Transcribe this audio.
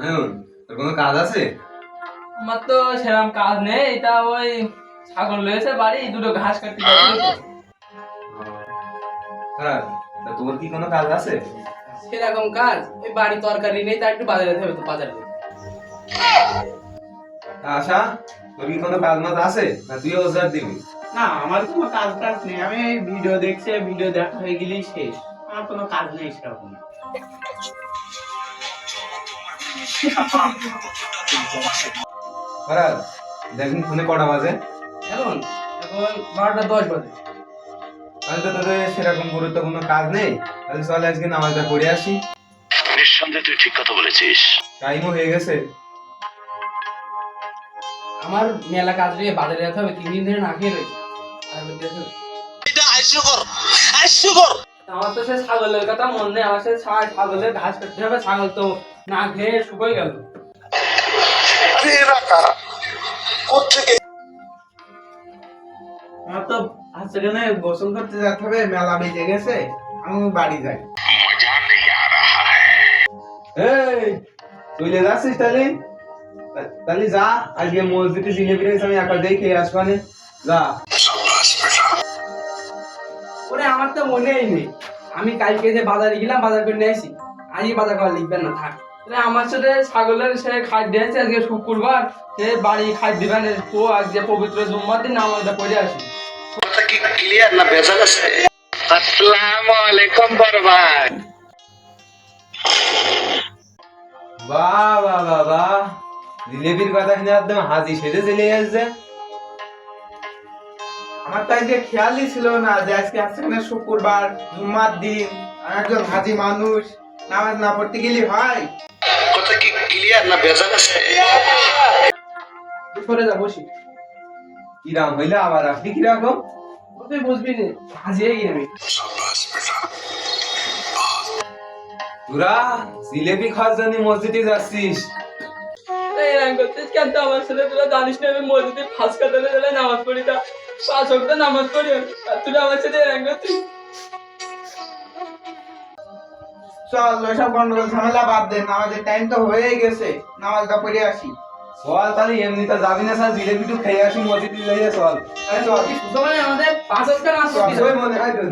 তোর কোনো কাজ আছে? আমার তো সেরকম কাজ নেই এটা ওই ছাগল রয়েছে বাড়ি দুটো ঘাস কাটতে তো। তা তোর কি কোনো কাজ আছে? সেরকম কাজ ওই বাড়ি তরকারি নেই তাই একটু বাজারে যেতে হবে তো বাজারে। তা আশা তোর কি কোনো কাজ মাজ আছে? না তুই ওজার দিবি। না আমার কোনো কাজ টাজ নেই আমি এই ভিডিও দেখছি ভিডিও দেখা হয়ে গেলেই শেষ। আমার কোনো কাজ নেই সেরকম। খারাপ দেখুন ফোনে কটা বাজে। এখন এখন বারোটা দশ বাজে। তাহলে তো তোদের সেরকম গুরুত্বপূর্ণ কাজ নেই। তাহলে চলে আজকে নামাজটা পড়ে আসি। নিঃসন্দেহে তুই ঠিক কথা বলেছিস। টাইমও হয়ে গেছে। আমার মেলা কাজ নিয়ে বাজারে যেতে হবে তিন দিন ধরে না খেয়ে রয়েছে। আর বলতে আছে, আমার তো সে ছাগলের কথা মনে নেই আমার সে ছাগলের ঘাস কাটতে হবে ছাগল তো না খেয়ে শুকোই গেল। আমার তো আজকে গোসল করতে যেতে হবে মেলা বেজে গেছে আমি বাড়ি যাই। এই চলে যাচ্ছিস তাহলে? তাহলে যা আজকে মসজিদে জিলেবি রয়েছে আমি একা দিয়ে খেয়ে আসবানে। যা। ওরে আমার তো মনেই নেই। আমি কালকে যে বাজারে গেলাম বাজার করে নিয়ে আসি। আজই বাজার করা লিখবেন না থাক। ওরে আমার সাথে ছাগলের সে খাদ্য দিয়েছে আজকে শুক্রবার। সে বাড়ি খাদ্য দিবেন ও আজকে পবিত্র জুম্মার দিন আমাদের পড়ে আসি। কথা কি ক্লিয়ার না ভেজাল আছে? আসসালামু আলাইকুম বরবাদ বাহ বাহ বাহ বাহ। জিলেবির কথা শুনে একদম হাজি সেজে চলে আসছে। আমার তো আজকে খেয়ালই ছিল না যে আজকে সেখানে শুক্রবার জুম্মার দিন আমি একজন হাজি মানুষ নামাজ না পড়তে গেলি হয়। কথা কি ক্লিয়ার না ভেজাল আছে? তুই সরে যা বসি। কিরাম হইলে আবার আপনি কীরকম তুই বুঝবি না হাজিয়ে গিয়ে আমি তোরা জিলেবি খাওয়ার জন্য মসজিদে যাচ্ছিস? এই করছিস কেন তো আমার সাথে তোরা জানিস না? আমি মসজিদে ফাঁস কাটালে গেলে নামাজ পড়ি তা। পাঁচ অক্ট নামাজ পড়ে। আর তুই আমার সাথে করছিস চল ওইসব গন্ডগোল ঝামেলা বাদ দে নামাজের টাইম তো হয়েই গেছে নামাজটা পড়ে আসি। চল তাহলে এমনিতে যাবি না স্যার? জিলেপি একটু খেয়ে আসি মসজিদে চল। তাহলে চল আমাদের পাঁচ অক্ট নামাজ পড়ি মনে হয় তো।